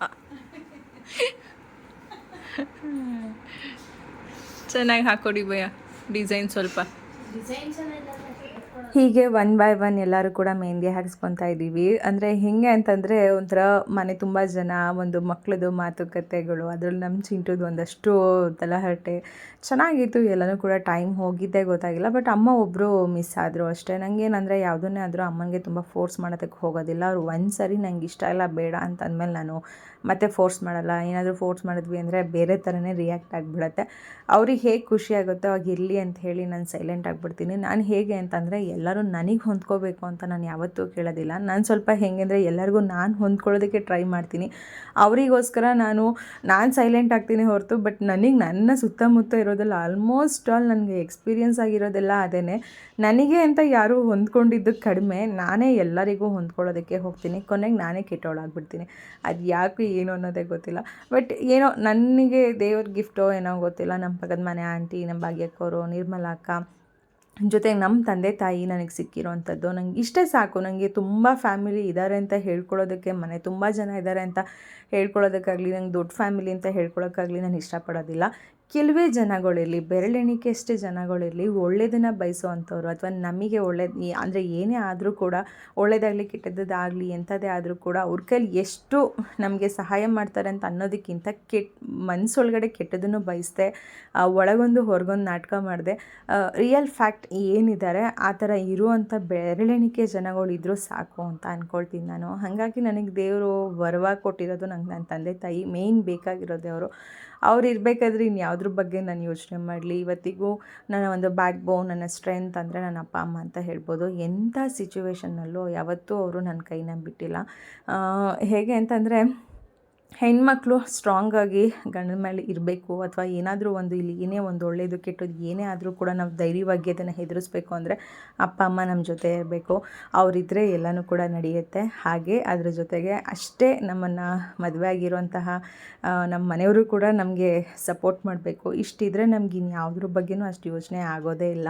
ಚೆನ್ನಾಗಿ ಹಾಕೊಡಿ ಭಯ ಡಿಸೈನ್ ಸ್ವಲ್ಪ. ಹೀಗೆ ಒನ್ ಬೈ ಒನ್ ಎಲ್ಲರೂ ಕೂಡ ಮೆಹಂದಿ ಹಾಕ್ಸ್ಕೊತಾ ಇದ್ದೀವಿ ಅಂದರೆ ಹೆಂಗೆ ಅಂತಂದರೆ ಒಂಥರ ಮನೆ ತುಂಬ ಜನ, ಒಂದು ಮಕ್ಕಳದು ಮಾತುಕತೆಗಳು, ಅದರಲ್ಲಿ ನಮ್ಮ ಚಿಂಟುದು ಒಂದಷ್ಟು ತಲಹರಟೆ ಚೆನ್ನಾಗಿತ್ತು, ಎಲ್ಲನೂ ಕೂಡ ಟೈಮ್ ಹೋಗಿದ್ದೇ ಗೊತ್ತಾಗಿಲ್ಲ ಬಟ್ ಅಮ್ಮ ಒಬ್ಬರು ಮಿಸ್ ಆದರು ಅಷ್ಟೇ. ನನಗೇನಂದರೆ ಯಾವುದನ್ನೇ ಆದರೂ ಅಮ್ಮನಿಗೆ ತುಂಬ ಫೋರ್ಸ್ ಮಾಡೋದಕ್ಕೆ ಹೋಗೋದಿಲ್ಲ. ಅವ್ರು ಒಂದು ಸರಿ ನಂಗೆ ಇಷ್ಟ ಇಲ್ಲ, ಬೇಡ ಅಂತ ಅಂದಮೇಲೆ ನಾನು ಮತ್ತೆ ಫೋರ್ಸ್ ಮಾಡಲ್ಲ, ಏನಾದರೂ ಫೋರ್ಸ್ ಮಾಡಿದ್ವಿ ಅಂದರೆ ಬೇರೆ ಥರನೇ ರಿಯಾಕ್ಟ್ ಆಗಿಬಿಡತ್ತೆ. ಅವ್ರಿಗೆ ಹೇಗೆ ಖುಷಿ ಆಗುತ್ತೋ ಅವಾಗ ಇರಲಿ ಅಂತ ಹೇಳಿ ನಾನು ಸೈಲೆಂಟ್ ಆಗಿಬಿಡ್ತೀನಿ. ನಾನು ಹೇಗೆ ಅಂತಂದರೆ ಎಲ್ಲರೂ ನನಗೆ ಹೊಂದ್ಕೋಬೇಕು ಅಂತ ನಾನು ಯಾವತ್ತೂ ಕೇಳೋದಿಲ್ಲ. ನಾನು ಸ್ವಲ್ಪ ಹೆಂಗೆ ಅಂದರೆ ಎಲ್ಲರಿಗೂ ನಾನು ಹೊಂದ್ಕೊಳ್ಳೋದಕ್ಕೆ ಟ್ರೈ ಮಾಡ್ತೀನಿ. ಅವರಿಗೋಸ್ಕರ ನಾನು ನಾನು ಸೈಲೆಂಟ್ ಆಗ್ತೀನಿ ಹೊರತು ಬಟ್ ನನಗೆ ನನ್ನ ಸುತ್ತಮುತ್ತ ಇರೋದೆಲ್ಲ ಆಲ್ಮೋಸ್ಟ್ ಆಲ್ ನನಗೆ ಎಕ್ಸ್ಪೀರಿಯನ್ಸ್ ಆಗಿರೋದೆಲ್ಲ ಅದೇ ನನಗೆ ಅಂತ ಯಾರೂ ಹೊಂದ್ಕೊಂಡಿದ್ದು ಕಡಿಮೆ. ನಾನೇ ಎಲ್ಲರಿಗೂ ಹೊಂದ್ಕೊಳ್ಳೋದಕ್ಕೆ ಹೋಗ್ತೀನಿ. ಕೊನೆಗೆ ನಾನೇ ಕೆಟ್ಟವಳಾಗ್ಬಿಡ್ತೀನಿ ಅದು ಯಾಕೆ ಏನು ಅನ್ನೋದೇ ಗೊತ್ತಿಲ್ಲ. ಬಟ್ ಏನೋ ನನಗೆ ದೇವ್ರ ಗಿಫ್ಟೋ ಏನೋ ಗೊತ್ತಿಲ್ಲ. ನಮ್ಮ ಪಕ್ಕದ ಮನೆ ಆಂಟಿ ನಮ್ಮ ಭಾಗ್ಯಕ್ಕವರು, ನಿರ್ಮಲಾ ಅಕ್ಕ, ಜೊತೆಗೆ ನಮ್ಮ ತಂದೆ ತಾಯಿ ನನಗೆ ಸಿಕ್ಕಿರೋವಂಥದ್ದು ನಂಗೆ ಇಷ್ಟೇ ಸಾಕು. ನನಗೆ ತುಂಬ ಫ್ಯಾಮಿಲಿ ಇದ್ದಾರೆ ಅಂತ ಹೇಳ್ಕೊಳ್ಳೋದಕ್ಕೆ, ಮನೆ ತುಂಬ ಜನ ಇದ್ದಾರೆ ಅಂತ ಹೇಳ್ಕೊಳ್ಳೋದಕ್ಕಾಗಲಿ, ನಂಗೆ ದೊಡ್ಡ ಫ್ಯಾಮಿಲಿ ಅಂತ ಹೇಳ್ಕೊಳ್ಳೋಕ್ಕಾಗಲಿ ನಾನು ಇಷ್ಟಪಡೋದಿಲ್ಲ. ಕೆಲವೇ ಜನಗಳಿರಲಿ ಬೆರಳೆಣಿಕೆಯಷ್ಟೇ ಜನಗಳಿರಲಿ ಒಳ್ಳೆಯದನ್ನು ಬಯಸುವಂಥವ್ರು ಅಥವಾ ನಮಗೆ ಒಳ್ಳೇದು ಅಂದರೆ ಏನೇ ಆದರೂ ಕೂಡ ಒಳ್ಳೇದಾಗಲಿ ಕೆಟ್ಟದ್ದಾಗಲಿ ಎಂಥದ್ದೇ ಆದರೂ ಕೂಡ ಅವ್ರ ಕೈಲಿ ಎಷ್ಟು ನಮಗೆ ಸಹಾಯ ಮಾಡ್ತಾರೆ ಅಂತ ಅನ್ನೋದಕ್ಕಿಂತ ಕೆಟ್ಟ ಮನಸ್ಸೊಳಗಡೆ ಕೆಟ್ಟದನ್ನು ಬಯಸ್ದೆ ಒಳಗೊಂದು ಹೊರಗೊಂದು ನಾಟಕ ಮಾಡಿದೆ ರಿಯಲ್ ಫ್ಯಾಕ್ಟ್ ಏನಿದ್ದಾರೆ ಆ ಥರ ಇರುವಂಥ ಬೆರಳೆಣಿಕೆ ಜನಗಳಿದ್ದರೂ ಸಾಕು ಅಂತ ಅಂದ್ಕೊಳ್ತೀನಿ ನಾನು. ಹಾಗಾಗಿ ನನಗೆ ದೇವರು ವರವಾಗಿ ಕೊಟ್ಟಿರೋದು ನಂಗೆ ನನ್ನ ತಂದೆ ತಾಯಿ ಮೇಯ್ನ್ ಬೇಕಾಗಿರೋದೇ ಅವರು ಅವ್ರು ಇರಬೇಕಾದ್ರೆ ಇನ್ಯಾವ್ದ್ರ ಬಗ್ಗೆ ನಾನು ಯೋಚನೆ ಮಾಡಲಿ. ಇವತ್ತಿಗೂ ನನ್ನ ಒಂದು ಬ್ಯಾಕ್ ಬೋನ್ ನನ್ನ ಸ್ಟ್ರೆಂತ್ ಅಂದರೆ ನನ್ನ ಅಪ್ಪ, ಅಮ್ಮ ಅಂತ ಹೇಳ್ಬೋದು. ಎಂಥ ಸಿಚುವೇಷನ್ನಲ್ಲೂ ಯಾವತ್ತೂ ಅವರು ನನ್ನ ಕೈನ ಬಿಟ್ಟಿಲ್ಲ. ಹೇಗೆ ಅಂತಂದರೆ ಹೆಣ್ಮಕ್ಳು ಸ್ಟ್ರಾಂಗಾಗಿ ಗಂಡನ ಮೇಲೆ ಇರಬೇಕು ಅಥವಾ ಏನಾದರೂ ಒಂದು ಇಲ್ಲಿ ಏನೇ ಒಂದು ಒಳ್ಳೆಯದು ಕೆಟ್ಟದ್ದು ಏನೇ ಆದರೂ ಕೂಡ ನಾವು ಧೈರ್ಯವಾಗಿ ಅದನ್ನು ಹೆದರಿಸ್ಬೇಕು ಅಂದರೆ ಅಪ್ಪ, ಅಮ್ಮ ನಮ್ಮ ಜೊತೆ ಇರಬೇಕು. ಅವರಿದ್ದರೆ ಎಲ್ಲನೂ ಕೂಡ ನಡೆಯುತ್ತೆ. ಹಾಗೆ ಅದರ ಜೊತೆಗೆ ಅಷ್ಟೇ ನಮ್ಮನ್ನು ಮದುವೆ ಆಗಿರುವಂತಹ ನಮ್ಮ ಮನೆಯವರು ಕೂಡ ನಮಗೆ ಸಪೋರ್ಟ್ ಮಾಡಬೇಕು. ಇಷ್ಟಿದ್ರೆ ನಮ್ಗೆ ಇನ್ಯಾವುದ್ರ ಬಗ್ಗೆನೂ ಅಷ್ಟು ಯೋಚನೆ ಆಗೋದೇ ಇಲ್ಲ.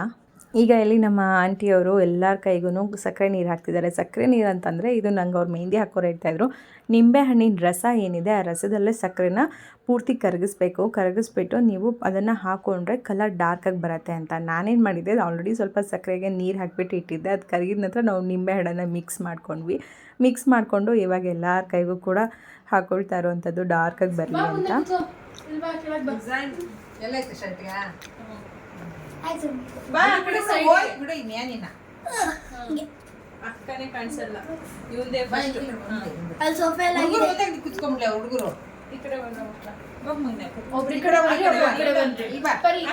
ಈಗ ಇಲ್ಲಿ ನಮ್ಮ ಆಂಟಿಯವರು ಎಲ್ಲರ ಕೈಗೂ ಸಕ್ಕರೆ ನೀರು ಹಾಕ್ತಿದ್ದಾರೆ. ಸಕ್ಕರೆ ನೀರು ಅಂತಂದರೆ ಇದು ನಂಗೆ ಅವ್ರು ಮೆಹಂದಿ ಹಾಕೋರು ಹೇಳ್ತಾಯಿದ್ರು ನಿಂಬೆ ಹಣ್ಣಿನ ರಸ ಏನಿದೆ ಆ ರಸದಲ್ಲೇ ಸಕ್ಕರೆನ ಪೂರ್ತಿ ಕರಗಿಸ್ಬೇಕು. ಕರಗಿಸ್ಬಿಟ್ಟು ನೀವು ಅದನ್ನು ಹಾಕ್ಕೊಂಡ್ರೆ ಕಲರ್ ಡಾರ್ಕಾಗಿ ಬರುತ್ತೆ ಅಂತ. ನಾನೇನು ಮಾಡಿದ್ದೆ ಆಲ್ರೆಡಿ ಸ್ವಲ್ಪ ಸಕ್ಕರೆಗೆ ನೀರು ಹಾಕಿಬಿಟ್ಟು ಇಟ್ಟಿದ್ದೆ. ಅದು ಕರಗಿದ ನಂತರ ನಾವು ನಿಂಬೆ ಹಣ್ಣನ್ನು ಮಿಕ್ಸ್ ಮಾಡ್ಕೊಂಡ್ವಿ. ಮಿಕ್ಸ್ ಮಾಡಿಕೊಂಡು ಇವಾಗ ಎಲ್ಲರ ಕೈಗೂ ಕೂಡ ಹಾಕ್ಕೊಳ್ತಾ ಇರುವಂಥದ್ದು ಡಾರ್ಕಾಗಿ ಬರಲಿ ಅಂತ. ಆಯ್ತು. ಬಾ ಆ ಕಡೆ ಹೋಯ್ ಬಿಡು ಈ ಮ್ಯಾನಿನ. ಅಕ್ಕನೇ ಕಾಣಿಸಲ್ಲ. ಇವಂದೇ. ಅಲ್ಲಿ ಸೋಫಾ ಎಲ್ಲ ಹುಡುಗರು ಆಗಿದೆ. ಮುಂದೆ ಕುತ್ಕೊಂಡ್ಬಿಡ್ಲಿ ಹುಡುಗರು. ಈ ಕಡೆ ಬಂದ ಒಬ್ರು ಈ ಕಡೆ ಕಡೆ. ಈ ಬಾ. ಈ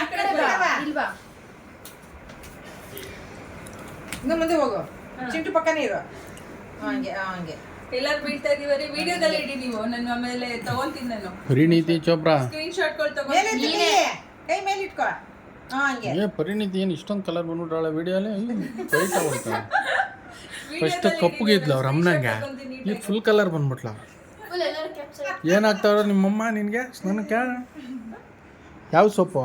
ಆ ಕಡೆ. ಆ ಬಾ. ಇನ್ನು ಮುಂದೆ ಹೋಗು. ಚಿಂಟು ಪಕ್ಕನೇ ಇರೋ. ಹಂಗೆ ಹಂಗೆ. ಎಲ್ಲಾರು ಬೀಳ್ತಾ ಇದೀವರಿ ವಿಡಿಯೋದಲ್ಲಿ ಇಡಿ ನೀವು. ನನ್ನ ಆಮೇಲೆ ತಗೊಂತೀನಿ ನಾನು. ಪರಿಣಿತಿ ಚೋಪ್ರಾ. ಸ್ಕ್ರೀನ್ ಶಾಟ್ಗಳು ತಗೊಂಡು ಮೇಲೆ ಎತ್ತು ಕೈ. ಕೈ ಮೇಲೆ ಇಟ್ಕೊಳ ಹಾ ಹಂಗೆ. ಏ ಪರಿಣಿತಿ ಏನು ಇಷ್ಟೊಂದು ಕಲರ್ ಬಂದ್ಬಿಟ್ರಾಳೆ ವಿಡಿಯೋಲಿ? ವೈಟ್ ಆಗ್ಬಿಡ್ತಾಳೆ ಫಸ್ಟ್ ಕಪ್ಪಗಿದ್ಲು ಅವ್ರ ಅಮ್ಮನಂಗೆ. ಈಗ ಫುಲ್ ಕಲರ್ ಬಂದ್ಬಿಟ್ಲ ಏನಾಗ್ತಾವ್ರ ನಿಮ್ಮಮ್ಮ ನಿನಗೆ? ಸ್ನಾನಕ್ಕೆ ಯಾವ ಸೊಪ್ಪು?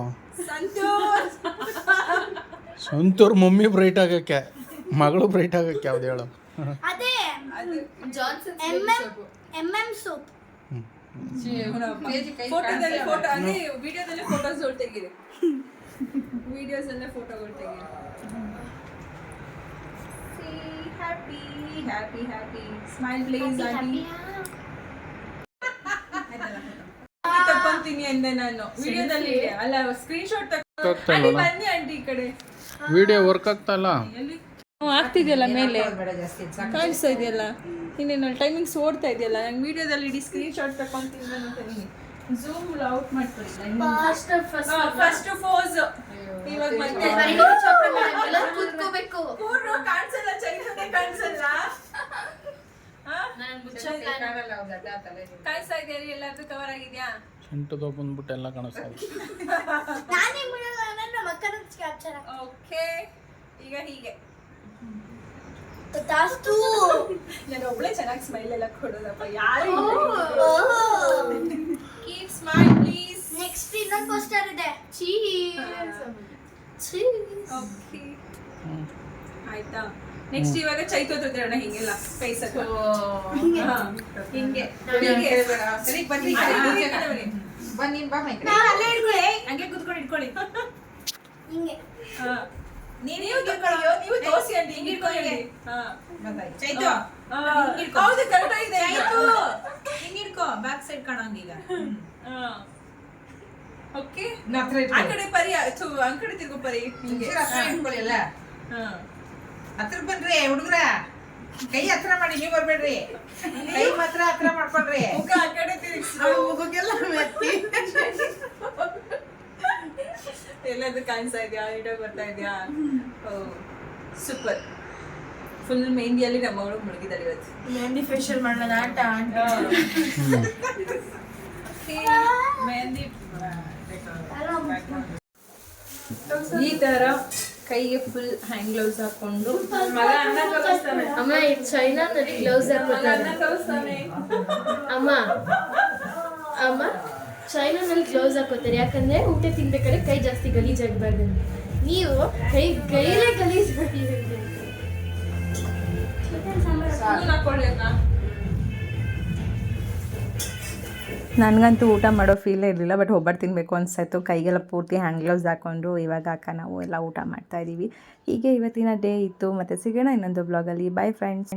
ಸಂತೂರ್ ಮಮ್ಮಿ ಬ್ರೈಟ್ ಆಗಕ್ಕೆ. ಮಗಳು ಬ್ರೈಟ್ ಆಗಕ್ಕೆ ಯಾವ್ದು ಹೇಳು. ಅದೇ Johnson M M M M soap ಫೋಟೋದಲ್ಲಿ ಫೋಟೋ ಅಲ್ಲಿ ವಿಡಿಯೋದಲ್ಲಿ ಫೋಟೋಸ್ಗಳು ತೆಗೀರಿ. ವಿಡಿಯೋಸ್ ಅಲ್ಲೇ ಫೋಟೋಗಳು ತೆಗೀರಿ. Happy happy happy smile please aunty ತಕೊಂತೀನಿ ಅಂದೆ ನಾನು. ವಿಡಿಯೋದಲ್ಲಿ ಇದೆ. ಅಲ್ಲ ಸ್ಕ್ರೀನ್ ಶಾಟ್ ತಗೊಂಡು ಬನ್ನಿ ಆಂಟಿ ಈ ಕಡೆ. ವಿಡಿಯೋ ವರ್ಕ್ ಆಗ್ತಾ ಎಲ್ಲಿ ಆಗ್ತಿದೆಯಲ್ಲ ಮೇಲೆ? ಬೇಡ ಜಾಸ್ತಿ ಕಾಣಿಸ್ತಾ ಇದೆಯಲ್ಲ? ಇನ್ನೇನು ಟೈಮಿಂಗ್ಸ್ ಓಡ್ತಾ ಇದೆಯಲ್ಲ? ನಂಗೆ ವಿಡಿಯೋದಲ್ಲಿ ಇಡೀ ಸ್ಕ್ರೀನ್ ಶಾಟ್ ತಗೊಂತೀನಿ ನಾನು ಝೂಮ್ ಔಟ್ ಮಾಡ್ಕೊಳ್ಳಿ ಫಾಸ್ಟ್ ಫಸ್ಟ್ ಫಸ್ಟ್ ಫೋಸ್ ಇವಾಗ ಮತ್ತೆ ಕೂತ್ಕೋಬೇಕು. ಕಾಣಿಸಲ್ಲ ಚೈತನ್ಯ ಕಾಣಿಸಲ್ಲ. ಕಾಣಿಸ್ತಾ ಇದೆಯಾ ಎಲ್ಲಾದ್ರೂ ಕವರ್ ಆಗಿದ್ಯಾ? ಸೆಂಟದ ಬಂದ್ಬಿಟ್ಟು ಎಲ್ಲ ಕಾಣಿಸ್ತಾ ಇದೆ. ನಾನೇ ಬಿಡಲ್ಲ ನಾನು ನಮ್ಮ ಅಕ್ಕನ ಕ್ಯಾಪ್ಚರ್ ಓಕೆ ಈಗ ಹೀಗೆ. ತಾಸ್ತು ನಾನು ಒಬ್ಳೆ ಚೆನ್ನಾಗಿ ಸ್ಮೈಲ್ ಎಲ್ಲ ಕೊಡೋದಪ್ಪ ಯಾರು. ಕೀಪ್ ಸ್ಮೈಲ್ ಪ್ಲೀಸ್ ನೆಕ್ಸ್ಟ್ ಇನ್ನೊಂದು ಪೋಸ್ಟರ್ ಇದೆ. ಚೀಸ್ ಚೀಸ್ ಓಕೆ ಆಯ್ತಾ? ನೆಕ್ಸ್ಟ್ ಇವಾಗ ಚೈತೋತ್ರ ತಿರೋಣ ಹಿಂಗೆಲ್ಲ ಫೇಸ್ ಹಿಂಗೆ. ಹಿಂಗೆ. ಬನ್ನಿ. ಬನ್ನಿ. ಬನ್ನಿ. ಬಾ. ಅಲ್ಲೇ ಇಟ್ಕೊಳ್ಳಿ ಹಂಗೆ ಕುತ್ಕೊಂಡು ಇಟ್ಕೊಳ್ಳಿ. ಹಿಂಗೆ. ಹಾ. ನೀವು ತಗೊಳ್ಳಿ, ನೀವು ತೋರಿಸಿ ಅಂತ ಹಿಂಗೆ ಇಟ್ಕೊಳ್ಳಿ ಹಾ ಬಂದಾಯ್ತು. ಚೈತು ಹೌದು ಕರೆಕ್ಟ್ ಆಗಿದೆ ಚೈತು ಹಿಂಗಿಡ್ಕೋ ಬ್ಯಾಕ್ ಸೈಡ್ ಕಾಣಂಗೀಗ ಓಕೆ. ಇನ್ನು ಹತ್ರ ಆ. ಕಡೆ ಪರಿ ಥು, ಆ ಕಡೆ ತಿರ್ಗು ಪರಿ. ಹಿಂಗೆ. ಇಟ್ಕೊಳ್ಳಿ ಎಲ್ಲ ಹಾ. ಹತ್ರ ಬನ್ರಿ ಹುಡುಗ್ರ. ಕೈ ಹತ್ರ ಮಾಡಿ ನೀವ್ ಬರ್ಬೇಡ್ರಿ. ಕೈ ಮಾತ್ರ ಹತ್ರ ಮಾಡ್ಕೊಳ್ರಿ. ಮುಖ ಆ ಕಡೆ ತಿರ್ಗಿಸಿ. ಎಲ್ಲಾದ್ರೂ ಕಾಣಿಸ್ತಾ ಇದ್ಯಾ? ನೀಟಾಗಿ ಬರ್ತಾ ಇದೆಯಾ? ಸೂಪರ್ ಫುಲ್ ಮೆಹಂದಿಯಲ್ಲಿ ನಮ್ಮ ಮಗಳು ಮುಳುಗಿದಾರೆ ಇವತ್ತು. ಮೆಹಂದಿ ಫೇಶಿಯಲ್ ಮಾಡೋಣ ಆಟ ಮೆಹಂದಿ ಈ ತರ ಕೈಗೆ ಫುಲ್ ಹ್ಯಾಂಡ್ ಗ್ಲೌಸ್ ಹಾಕೊಂಡು ಮಗ ಅನ್ನ ಕಲಿಸ್ತಾನೆ. ಅಮ್ಮ ಇದು ಚೈನಾದಲ್ಲಿ ಗ್ಲೌಸ್ ಹಾಕೋತಾರೆ ಅಮ್ಮ ಅಮ್ಮ ಚೈನಾದಲ್ಲಿ ಗ್ಲೌಸ್ ಹಾಕೋತಾರೆ ಯಾಕಂದ್ರೆ ಊಟ ತಿನ್ಬೇಕಾದ್ರೆ ಕೈ ಜಾಸ್ತಿ ಗಲೀಜಾಗಬಾರ್ದು ನೀವು ಕೈ ಕೈಲೇ ಗಲೀಜ್ ಮಾಡಿದ್ದೀರಿ ನನಗಂತೂ ಊಟ ಮಾಡೋ ಫೀಲೇ ಇರಲಿಲ್ಲ ಬಟ್ ಒಬ್ಬರು ತಿನ್ನಬೇಕು ಅನಿಸ್ತಾಯಿತ್ತು. ಕೈಗೆಲ್ಲ ಪೂರ್ತಿ ಹ್ಯಾಂಡ್ ಗ್ಲೌಸ್ ಹಾಕ್ಕೊಂಡು ಇವಾಗ ಅಕ್ಕ ನಾವು ಎಲ್ಲ ಊಟ ಮಾಡ್ತಾ ಇದ್ದೀವಿ ಹೀಗೆ ಇವತ್ತಿನ ಡೇ ಇತ್ತು. ಮತ್ತು ಸಿಗೋಣ ಇನ್ನೊಂದು ಬ್ಲಾಗಲ್ಲಿ ಬೈ ಫ್ರೆಂಡ್ಸ್